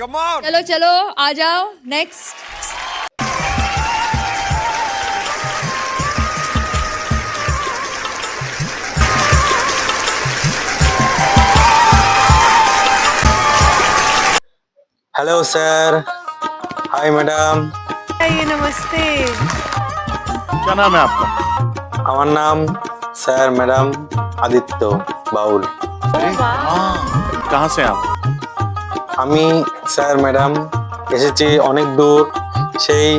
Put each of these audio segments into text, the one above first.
Come on चलो चलो आ जाओ next hello sir hi madam hi नमस्ते. क्या नाम है आपका? हमारा नाम सर मैडम आदित्य बाउल कहाँ से आप? আমি স্যার ম্যাডাম এসেছি অনেক দূর সেই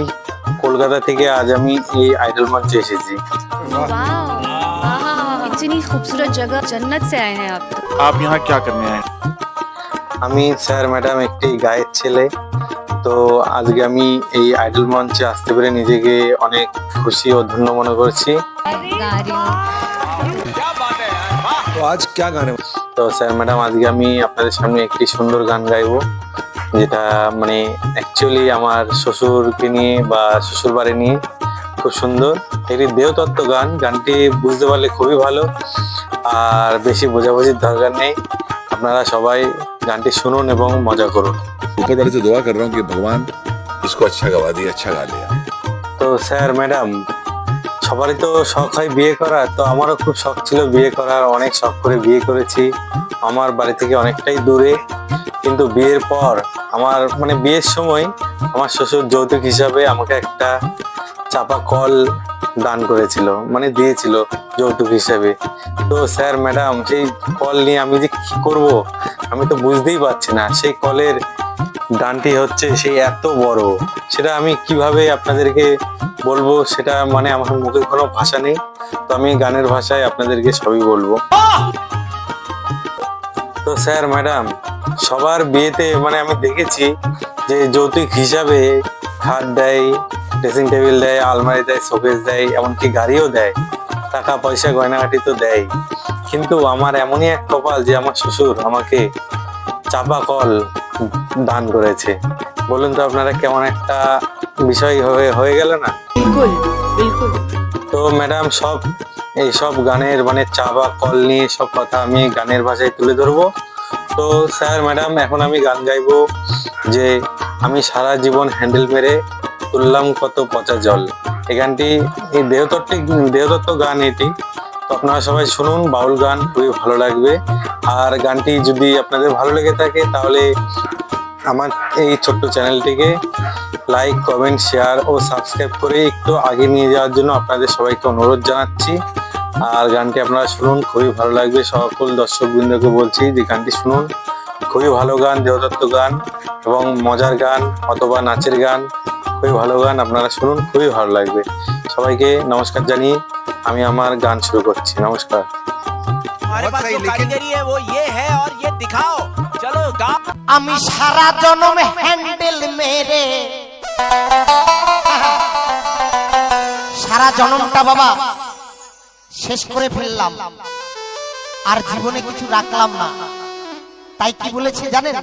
কলকাতা থেকে আজ আমি এই আইডল মঞ্চে এসেছি इतनी खूबसूरत जगह जन्नत से आए हैं आप तो आप यहाँ क्या करने आए हैं? আমি স্যার ম্যাডাম একটি গায়ের ছেলে তো আজকে আমি এই আইডল মঞ্চে আসতে পেরে নিজেকে অনেক খুশি ও ধন্য মনে করছি गा रही हूँ तो आज क्या गाने তো স্যার ম্যাডাম আজকে আমি আপনাদের সামনে একটি সুন্দর গান গাইবো যেটা মানে অ্যাকচুয়ালি আমার শ্বশুরকে নিয়ে বা শ্বশুর বাড়ি নিয়ে খুব সুন্দর একটি দেহতত্ত্ব গান গানটি বুঝতে পারলে খুবই ভালো আর বেশি বোঝাবুঝির দরকার নেই আপনারা সবাই গানটি শুনুন এবং মজা করুন ऊपर वाले से दुआ कर रहा हूँ कि भगवान इसको अच्छा गवा दिया अच्छा गा लिया তো স্যার ম্যাডাম সবারই তো শখ হয় বিয়ে করার, তো আমারও খুব শখ ছিল বিয়ে করার, অনেক শখ করে বিয়ে করেছি। আমার বাড়ি থেকে অনেকটাই দূরে, কিন্তু বিয়ের পর আমার মানে বিয়ের সময় আমার শ্বশুর যৌতুক হিসাবে আমাকে একটা চাপা কল দান করেছিল মানে দিয়েছিল যৌতুক হিসাবে। তো স্যার, ম্যাডাম, সেই কল নিয়ে আমি যে কি করব, আমি তো বুঝতেই পারছি না। সেই কলের দানটি হচ্ছে সেই এত বড়, সেটা আমি কীভাবে আপনাদেরকে বলব সেটা মানে আমার মুখে কোনো ভাষা নেই। তো আমি গানের ভাষায় আপনাদেরকে সবই বলব। তো স্যার, ম্যাডাম, সবার বিয়েতে মানে আমি দেখেছি যে যৌতুক হিসাবে খাট দেয়, ড্রেসিং টেবিল দেয়, আলমারি দেয়, শোকেস দেয়, এমনকি গাড়িও দেয়। টাকা, পয়সা গয়নাঘাটি তো দেয়। কিন্তু আমার এমনই এক কপাল যে আমার শ্বশুর আমাকে চাপা কল দান করেছে। বলুন তো আপনারা কেমন একটা বিষয় হয়ে হয়ে গেল না? बिल्कुल बिल्कुल তো ম্যাডাম সব এই সব গানের মানে চা বা কল নিয়ে সব কথা আমি গানের ভাষায় তুলে ধরবো তো স্যার ম্যাডাম এখন আমি গান গাইবো যে আমি সারা জীবন হ্যান্ডেল মেরে তুললাম কত পচা জল এই গানটি এই দেহতত্ত্ব দেহতত্ত্ব গান এটি তো আপনারা সবাই শুনুন বাউল গান খুবই ভালো লাগবে আর গানটি যদি আপনাদের ভালো লেগে থাকে তাহলে আমার এই ছোট্ট চ্যানেলটিকে লাইক কমেন্ট শেয়ার ও সাবস্ক্রাইব করে একটু আগে নিয়ে যাওয়ার জন্য আপনাদের সবাইকে অনুরোধ জানাচ্ছি আর গানটি আপনারা শুনুন খুবই ভালো লাগবে সকল দর্শক বৃন্দকে বলছি যে গানটি শুনুন খুবই ভালো গান দেহদত্ত গান এবং মজার গান অথবা নাচের গান খুবই ভালো গান আপনারা শুনুন খুবই ভালো লাগবে সবাইকে নমস্কার জানিয়ে আমি আমার গান শুরু করছি নমস্কার हमारे बहुत पास सही, जो लेकिन- कारीगरी है वो ये है और ये दिखाओ चलो गा আমি সারা জনম হ্যান্ডেল মেরে। সারা জনমটা বাবা, শেষ করে ফেললাম। আর জীবনে কিছু রাখলাম না। তাই কি বলেছে জানেন?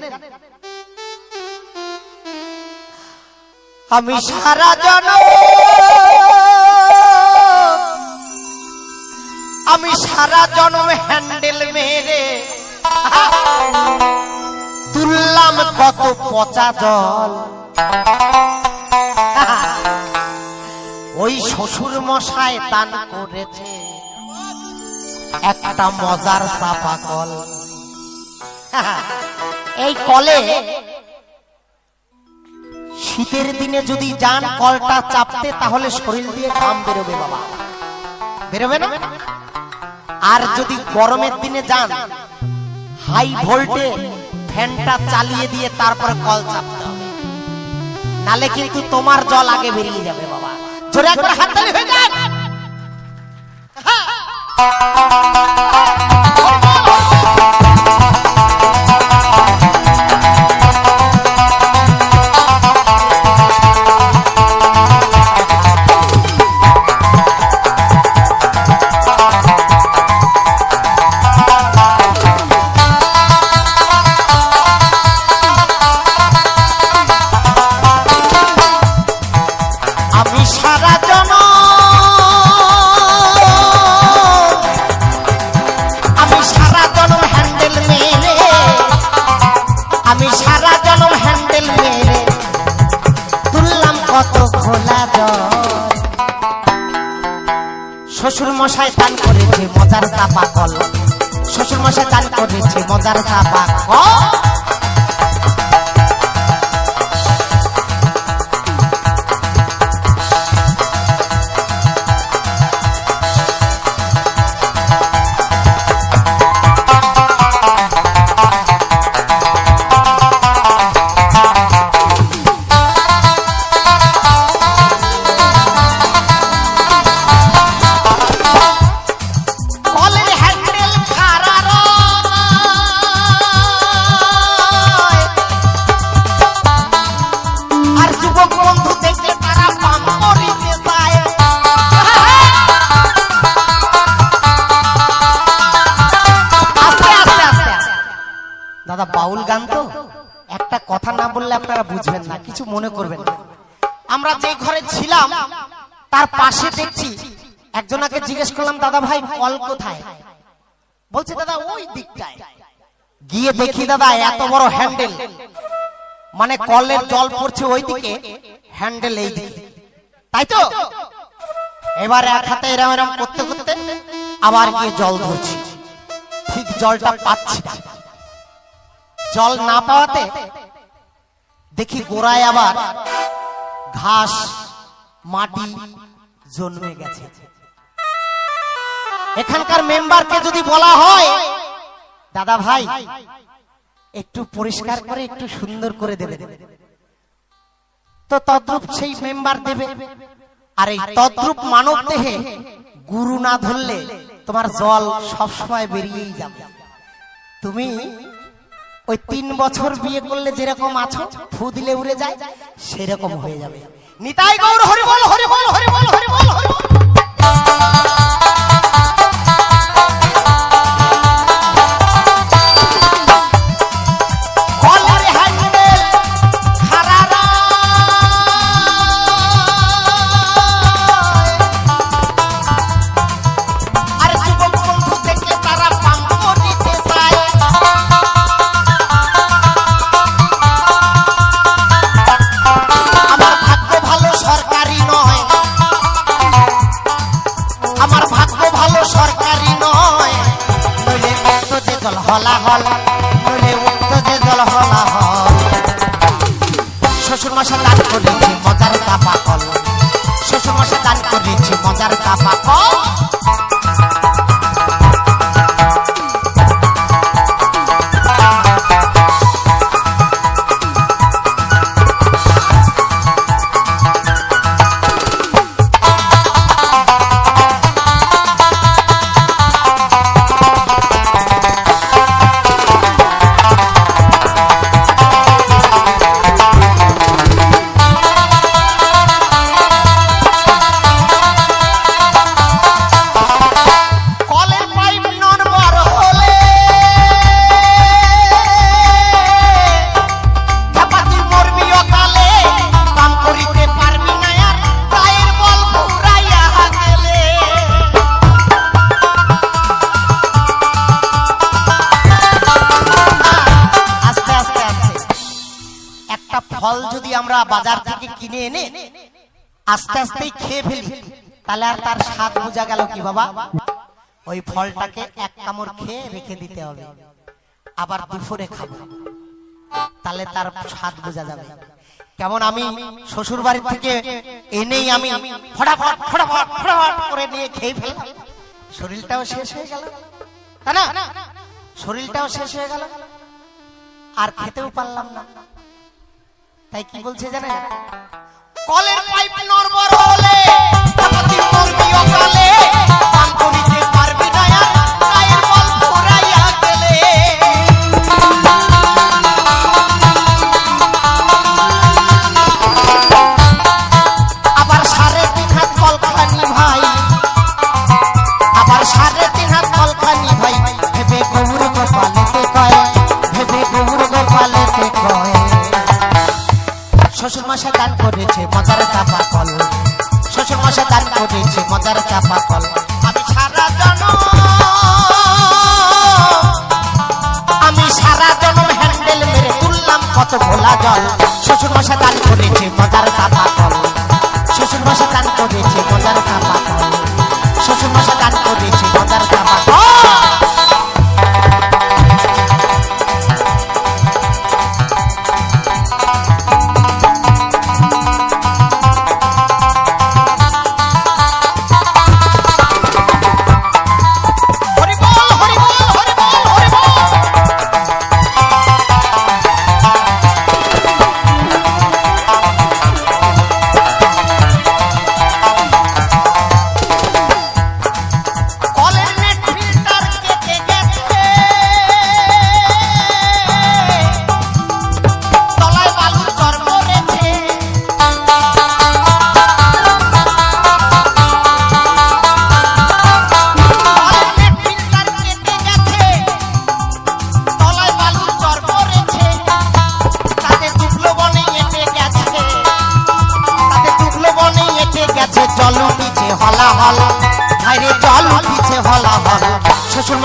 আমি সারা জনম, আমি সারা জনম হ্যান্ডেল মেরে। তুললাম কত পচা জল। ওই শ্বশুর মশাই দান করেছে একটা মজার চাপা কল। এই কলে শীতের দিনে যদি যান কলটা চাপতে, তাহলে শরীর দিয়ে ঘাম বেরোবে বাবা। বেরোবে না? আর যদি গরমের দিনে যান হাই ভোল্টে ফ্যানটা চালিয়ে দিয়ে তারপর কল চাপতে হবে। নালে কিন্তু তোমার জল আগে বেরিয়ে যাবে বাবা। জোরে একবার হাততালি হয়ে যাক। আমি শ্বশুর মশাই দান করেছে মজার চাপা কল। শ্বশুর মশাই দান করেছে মজার চাপা কল। বাউল গান তো? একটা কথা না বললে আপনারা বুঝবেন না, কিছু মনে করবেন না। আমরা যে ঘরে ছিলাম, তার পাশে দেখছি একজনাকে জিজ্ঞেস করলাম, দাদা ভাই, কল কোথায়? বলছে, দাদা, ওই দিকটায়। গিয়ে দেখি, দাদা, এত বড় হ্যান্ডেল। মানে কলের জল পড়ছে ওই দিকে হ্যান্ডেল এই দিকে তাই তো? এবার এক হাতে এরম এরম করতে করতে আবার গিয়ে জল ধরছি। ঠিক জলটা পাচ্ছি না। জল না পাওয়াতে দেখি গোড়ায় আবার ঘাস, মাটি জন্মে গেছে। এখানকার মেম্বারকে যদি বলা হয়, দাদা ভাই, একটু পরিষ্কার করে, একটু সুন্দর করে দেবে। তো তদ্রুপ সেই মেম্বার দেবে। আর এই তদ্রুপ মানব দেহে গুরু না ধরলে তোমার জল সবসময় বেরিয়েই যাবে। তুমি ওই তিন বছর বিয়ে করলে যেরকম আছো ফু দিলে উড়ে যায়, সেরকম হয়ে যাবে। নিতাই গৌর, হরি বল হরি বল, হরি আমরা বাজার থেকে কিনে এনে আস্তে আস্তেই খেয়ে ফেলি, তাহলে আর তার স্বাদ বোঝা গেল কি বাবা? ওই ফলটাকে এক কামড় খেয়ে রেখে দিতে হবে, আবার দুপুরে খাব, তাহলে তার স্বাদ বোঝা যাবে। কেমন আমি শ্বশুর বাড়ি থেকে এনেই আমি করে নিয়ে খেয়ে ফেললাম। শরীরটাও শেষ হয়ে গেল, তাই না? শরীরটাও শেষ হয়ে গেল, আর খেতেও পারলাম না। তাই কি বলছে জানেন? কলের পাইপ নড়বড় মশা দান করেছে, মদার চাপা কল। শশা মশা দান করেছে মজার চাপা কল। আমি সারা জন আমি সারা জনম হ্যান্ডেল মেরে তুললাম কত ভোলা জল। শ্বশুর মশা দান করেছে, মদার চাপা কল। শ্বশুর মশা দান করেছে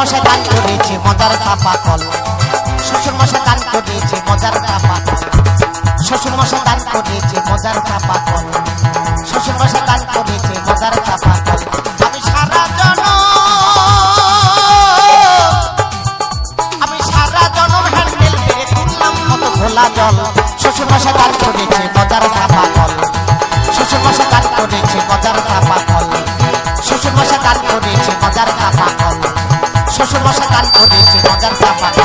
মশাই দান করেছে, মজার চাপা কল। শ্বশুর মশাই দান করেছে, মজার চাপা কল। শ্বশুর মশাই দান করেছে, মজার চাপা কল। শ্বশুর মশাই দান করেছে, মজার চাপা কল। আমি সারা জন আমি সারা জনম হ্যান্ডেল মেরে তুললাম কত ঘোলা জল। শ্বশুর মশাই দান করেছে, মজার চাপা কল। শ্বশুর মশাই দান করেছে, মজার চাপা কল। শ্বশুর মশাই দান করেছে, মজার চাপা শ্বশুর মশাই গান করেছে রাজার চাপা